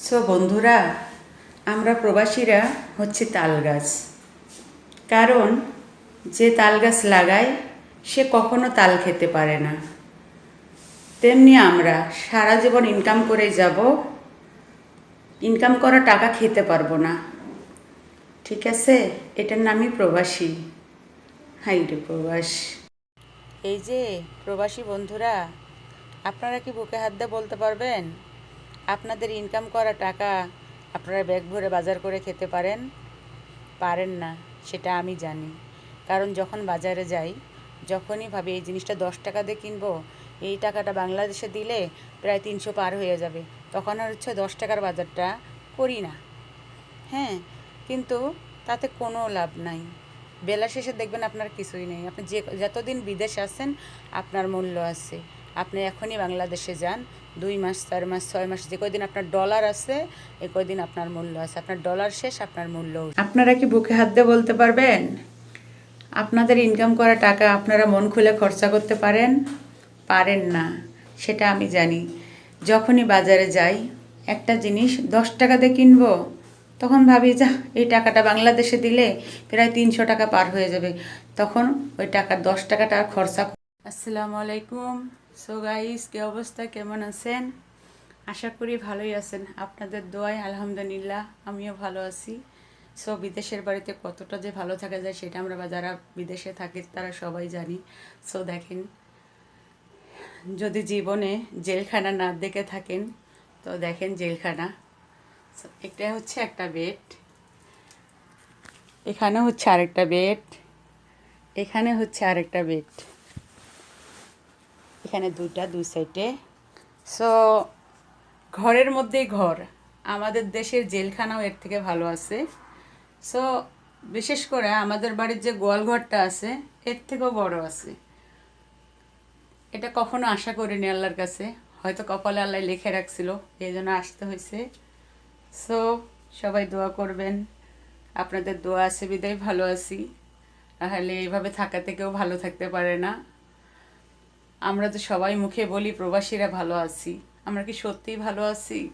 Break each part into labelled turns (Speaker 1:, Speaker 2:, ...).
Speaker 1: So বন্ধুরা, আমরা প্রবাসীরা হচ্ছে তাল গাছ। কারণ যে তাল গাছ লাগায়, সে কখনো তাল খেতে পারে না। তেমনি আমরা সারা জীবন ইনকাম করে যাব ইনকাম করা টাকা খেতে পারব না। ঠিক আছে? এটার নামই প্রবাসী। হাই রে প্রবাস। এই যে প্রবাসী বন্ধুরা, আপনারা কি বুকে হাত দিয়ে বলতে পারবেন? আপনাদের ইনকাম করা টাকা আপনারা ব্যাগ ভরে বাজার করে খেতে পারেন? পারেন না, সেটা আমি জানি। কারণ যখন বাজারে যাই, যখনই ভাবি এই জিনিসটা দশ টাকা দিয়ে কিনবো, এই টাকাটা বাংলাদেশে দিলে প্রায় তিনশো পার হয়ে যাবে। তখন আর হচ্ছে দশ টাকার বাজারটা করি না। হ্যাঁ কিন্তু তাতে কোনো লাভ নাই। বেলা শেষে দেখবেন আপনার কিছুই নেই। আপনি যে, যতদিন বিদেশে আছেন, আপনার মূল্য আছে। আপনি এখনই বাংলাদেশে যান দুই মাস চার মাস ছয় মাস যে কয়দিন আপনার ডলার আছে এ কয়দিন আপনার মূল্য আছে। আপনার ডলার শেষ আপনার মূল্য আপনারা কি বুকে হাত দিয়ে বলতে পারবেন? আপনাদের ইনকাম করা টাকা আপনারা মন খুলে খরচা করতে পারেন? পারেন না সেটা আমি জানি। যখনই বাজারে যাই একটা জিনিস দশ টাকা দিয়ে কিনবো তখন ভাবি যা এই টাকাটা বাংলাদেশে দিলে প্রায় তিনশো টাকা পার হয়ে যাবে। তখন ওই টাকা দশ টাকাটা আর খরচা আসসালামু আলাইকুম। সো গাইস কি অবস্থা? কেমন আছেন? আশা করি ভালোই আছেন। আপনাদের দোয়ায় আলহামদুলিল্লাহ, আমিও ভালো আছি। সো বিদেশের বাড়িতে কতটা যে ভালো থাকা যায় সেটা আমরা যারা বিদেশে থাকি তারা সবাই জানি। সো দেখেন, যদি জীবনে জেলখানা না দেখে থাকেন, তো দেখেন জেলখানা। এটা হচ্ছে একটা বেড। এখানে হচ্ছে আরেকটা বেড। এখানে হচ্ছে আরেকটা বেড। এখানে দুইটা, দুই সাইডে। সো ঘরের মধ্যেই ঘর। আমাদের দেশের জেলখানাও এর থেকে ভালো আছে। সো বিশেষ করে আমাদের বাড়ির যে গোয়াল ঘরটা আছে, এর থেকেও বড় আছে। এটা কখনো আশা করিনি আল্লাহর কাছে। হয়তো কপালে আল্লাহ লিখে রাখছিল, এই জন্য আসতে হয়েছে। সো সবাই দোয়া করবেন। আপনাদের দোয়া আছে, বিদায় ভালো আছি। তাহলে এইভাবে থাকা থেকেও ভালো থাকতে পারে না। আমরা তো সবাই মুখে বলি, প্রবাসীরা ভালো আছি। আমরা কি সত্যিই ভালো আছি?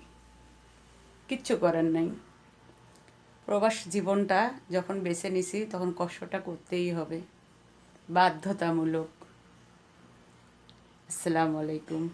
Speaker 1: কিচ্ছু করার নাই। প্রবাস জীবনটা যখন বেছে নিছি, তখন কষ্টটা করতেই হবে। বাধ্যতামূলক। আসসালামু আলাইকুম।